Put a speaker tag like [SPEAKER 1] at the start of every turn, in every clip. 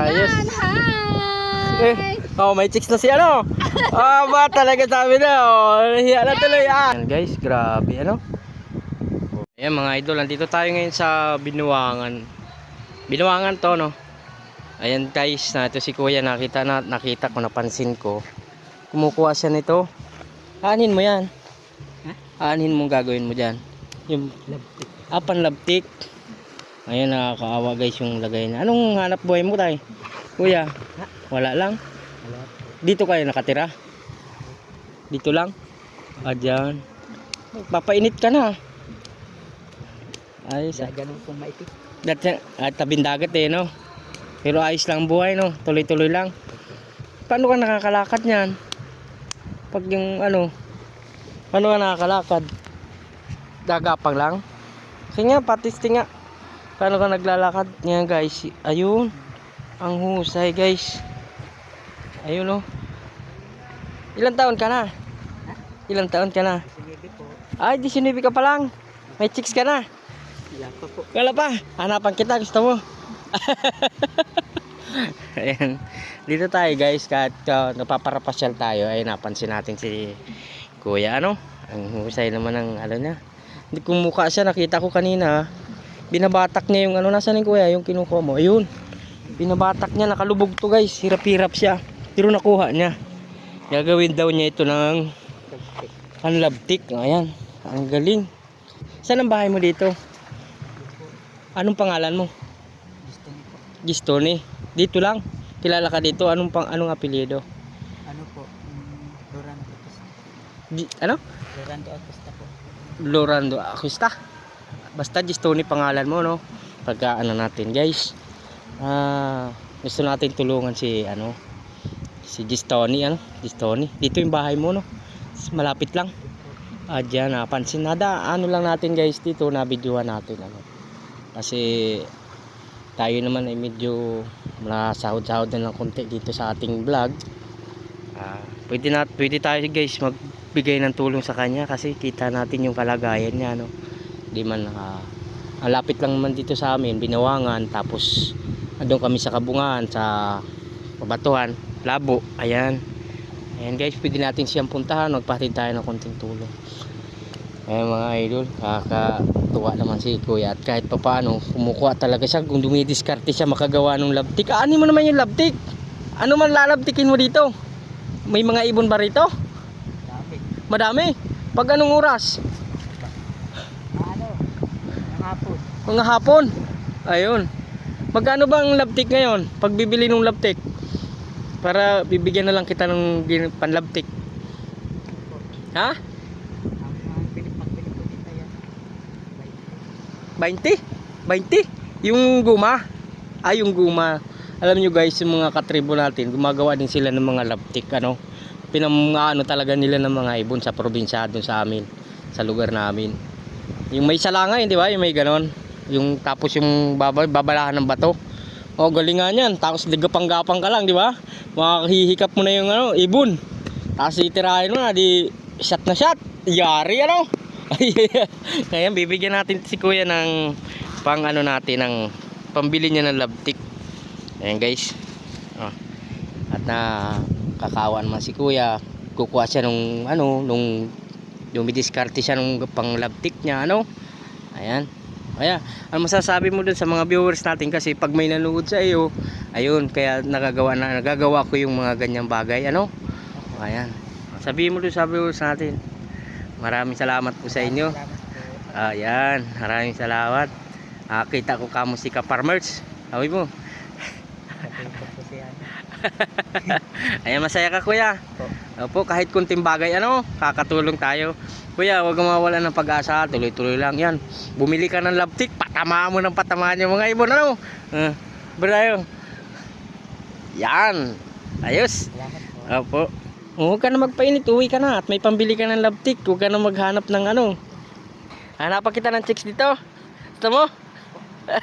[SPEAKER 1] Ayos.
[SPEAKER 2] Hi!
[SPEAKER 1] Eh, oh, may chicks na si ano. Ah, ba talaga sabi na. Oh, hiya na tuloy. Ah. Yan guys, grabe ano. Ayan mga idol, nandito tayo ngayon sa Binuangan. Binuangan to no. Ayan guys, na ito si Kuya nakita na nakita ko napansin ko. Kumukuha siya nito. Anin mo 'yan. Anin mo gagawin mo diyan? Yung
[SPEAKER 2] Labtik.
[SPEAKER 1] ah, panlabtik. Ayan nakakaawa guys yung lagay niya. Anong hanap buhay mo tay? Kuya, wala lang. Dito kayo nakatira? Dito lang? Ah, dyan. Papainit ka na. Ayos ah.
[SPEAKER 2] Sa ganun kung maipit.
[SPEAKER 1] Dati, at tabing dagat eh, no? Pero ayos lang ang buhay, no? Tuloy-tuloy lang. Paano ka nakakalakad niyan? Pag yung ano, paano ka nakakalakad? Gagapang lang? Kasi nga, patisti nga. Paano ka naglalakad? Yan guys, ayun. Ang husay guys. Ayun no. Ilang taon ka na? Ilang taon ka na? Ay, 19 ka pa lang. May chicks ka na.
[SPEAKER 2] Wala pa.
[SPEAKER 1] Hanapan kita. Gusto mo? Ayan. Dito tayo guys. Kahit uh, napaparapasyal tayo. Ay napansin natin si Kuya. Ano? Ang husay naman ng ano niya. Hindi kung mukha siya. Nakita ko kanina. Binabatak niya yung ano. Nasaan yung Kuya? Yung kinukuha mo. Ayun. Binabatak niya. Nakalubog to guys. Hirap-hirap siya. Pero nakuha niya. Gagawin daw niya ito ng
[SPEAKER 2] Labtik.
[SPEAKER 1] panlabtik. Ayan. Ang galing. Saan ang bahay mo dito? Anong pangalan mo? Gistone. Dito lang. Kilala ka dito. Anong pang anong apelyido?
[SPEAKER 2] Ano po? Um, Lorando Acosta.
[SPEAKER 1] Gi- ano?
[SPEAKER 2] Lorando Acosta po.
[SPEAKER 1] Lorando Acosta. Basta Gistone pangalan mo, no? Pagka ano natin, guys. Ah, gusto natin tulungan si ano si Gistone, ano? Gistone. Dito yung bahay mo, no? Malapit lang. Ah, dyan, napansin. Nada, ano lang natin guys dito, nabidyohan natin. Ano. Kasi tayo naman ay medyo nasahod-sahod na ng konti dito sa ating vlog. Ah, pwede, na, pwede tayo guys magbigay ng tulong sa kanya kasi kita natin yung kalagayan niya. No? Di man naka... ang lapit lang naman dito sa amin, binawangan, tapos andun kami sa kabungan, sa pabatuhan, labo, ayan. Ayan guys, pwede natin siyang puntahan, magpatid tayo ng konting tulong. Ayan mga idol, kakatuwa naman si kuya at kahit pa paano, kumukuha talaga siya, kung dumidiskarte siya makagawa ng labtik. Ani mo naman yung labtik? Ano man lalabtikin mo dito? May mga ibon ba rito?
[SPEAKER 2] Dami.
[SPEAKER 1] Madami. Pag anong oras?
[SPEAKER 2] Ano? Ang hapon.
[SPEAKER 1] Mga hapon. Ayun. Magkano ba ang labtik ngayon? Pag bibili ng labtik? Para bibigyan na lang kita ng panlabtik. Ha?
[SPEAKER 2] Ang mga pilit magbili po dito yan.
[SPEAKER 1] 20? 20? Yung guma? Ay, yung guma. Alam nyo guys, yung mga katribo natin, gumagawa din sila ng mga labtik, ano? Pinamano talaga nila ng mga ibon sa probinsya doon sa amin, sa lugar namin. Yung may salangay, di ba? Yung may ganon. Yung tapos yung baba, babalahan ng bato. O, galingan yan. Tapos ligapang-gapang ka lang, di ba? Makakahihikap mo na yung ano, ibon. Tapos itirahin mo na, di shot na shot. Yari, ano? Ngayon, bibigyan natin si kuya ng pang ano natin, ng pambili niya ng labtik. Ayan guys. Oh. At na kakaawa naman si kuya. Kukuha siya nung ano, nung dumidiskarte siya nung pang labtik niya, ano? Ayan. Kaya, ano masasabi mo dun sa mga viewers natin kasi pag may nanood sa iyo, ayun, kaya nagagawa na nagagawa ko yung mga ganyang bagay, ano? Ayan. Sabihin mo dun sa viewers natin. Maraming salamat po sa inyo. Ayan, maraming salamat. Ah, kita ko kamo si Kaparmers. Sabi mo. Ayan, masaya ka kuya.
[SPEAKER 2] Po.
[SPEAKER 1] Opo, kahit kunting bagay, ano, kakatulong tayo. Kuya, huwag mawala ng pag-asa. Tuloy-tuloy lang yan. Bumili ka ng labtik, patamaan mo ng patamaan yung mga ibon, ano? Uh, brayo. Yan. Ayos. Opo. Huwag ka na magpainit, uwi ka na at may pambili ka ng labtik. Huwag ka na maghanap ng ano. Hanapan kita ng chicks dito. Gusto mo?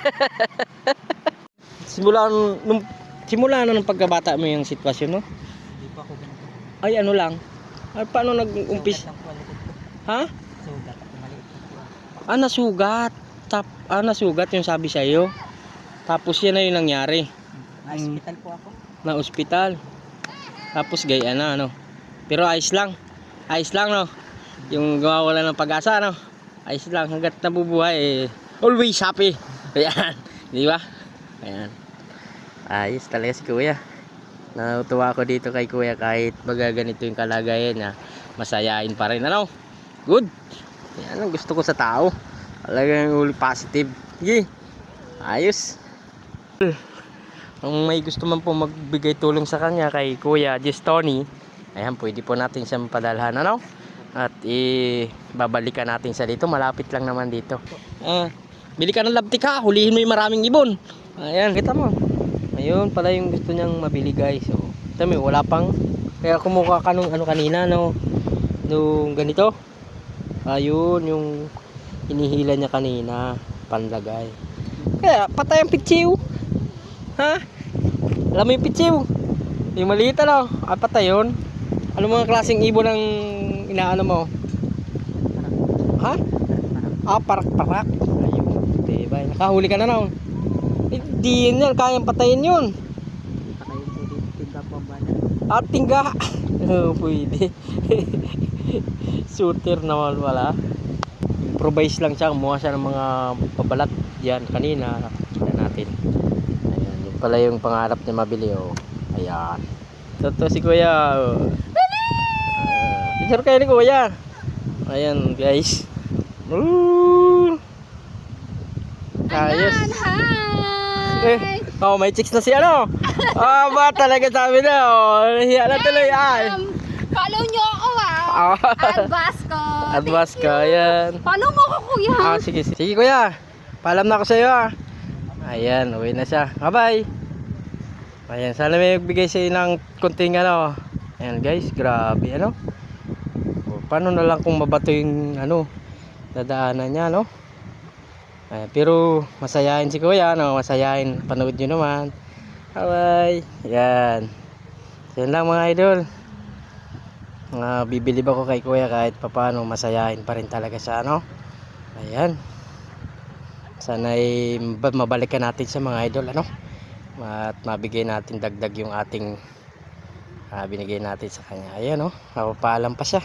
[SPEAKER 1] simula nung simula na ng pagkabata mo yung sitwasyon no?
[SPEAKER 2] Hindi po ako ganito.
[SPEAKER 1] Ay ano lang. Ay, paano nag-umpis? Ha?
[SPEAKER 2] Sugat.
[SPEAKER 1] Ah, nasugat. Tap, ah, nasugat yung sabi sa iyo. Tapos yan na yung nangyari.
[SPEAKER 2] Na-hospital po ako.
[SPEAKER 1] na ospital. Tapos gaya na ano. Pero ayos lang. Ayos lang no. Yung gawawala ng pag-asa no. Ayos lang hangga't nabubuhay eh. Always happy. Ayan. Di ba? Ayan. Ayos talaga si Kuya. Natutuwa ako dito kay Kuya kahit baga ganito yung kalagayan niya. Masayain pa rin ano. Good. Yan ang gusto ko sa tao. Talagang uli positive. Sige. Ayos. Kung may gusto man po magbigay tulong sa kanya kay Kuya Jess Tony, ayan, pwede po natin siya padalhan, ano? At ibabalikan natin siya dito. Malapit lang naman dito. Ah, bili ka ng labtik ha. Hulihin mo yung maraming ibon. Ayan, kita mo. Ayun, pala yung gusto niyang mabili guys. So, kita mo, wala pang. Kaya kumuha ka nung ano kanina, no? Nung ganito. Ayun, yung inihila niya kanina. Panlagay. Kaya, patay ang pitsiw. Ha? Alam mo yung pitsiw? Yung maliit ano? Apat na yun. Ano mga klaseng ibon ang inaano mo? Ha? Ah, parak-parak. Ayun. Diba? Nakahuli ka na no? Hindi yun yan. Kayang patayin yun.
[SPEAKER 2] Patayin po dito. Tingga po ang bala.
[SPEAKER 1] At tingga. Oo, pwede. Shooter naman wala. Improvise lang siya. Kumuha siya ng mga pabalat. Yan, kanina. Kita natin. Ayan, yun pala yung pangarap niya mabili. Oh. Ayan. Ito si Kuya. Oh. Uh, picture kayo ni Kuya. Ayan, guys. Ooh. Ayos. Eh, oh, may chicks na si ano. Ah, ba talaga sabi na. Oh, hiya na tuloy ay.
[SPEAKER 3] Um, follow nyo ako ah.
[SPEAKER 1] Ah.
[SPEAKER 3] Advance ko.
[SPEAKER 1] Advance ka, yan.
[SPEAKER 3] Follow mo ako kuya.
[SPEAKER 1] Ah, sige, sige. Sige, kuya. Paalam na ako sa iyo, ah. Ayan, uwi na siya. Bye-bye. Ayan, sana may bigay sa ng konting ano. Ayan, guys, grabe, ano. O, paano na lang kung mabato yung, ano, dadaanan niya, no? Ayan, pero, masayahin si kuya, no? Masayahin. Panood nyo naman. Bye-bye. Ayan. So, yun lang mga idol. Mga bibilib ako kay kuya kahit papaano masayahin pa rin talaga siya, no? Ayan. Sana ay mab- mabalikan natin sa mga idol, ano? At mabigay natin dagdag yung ating ah, binigay natin sa kanya. Ayan, no? Napapaalam pa siya.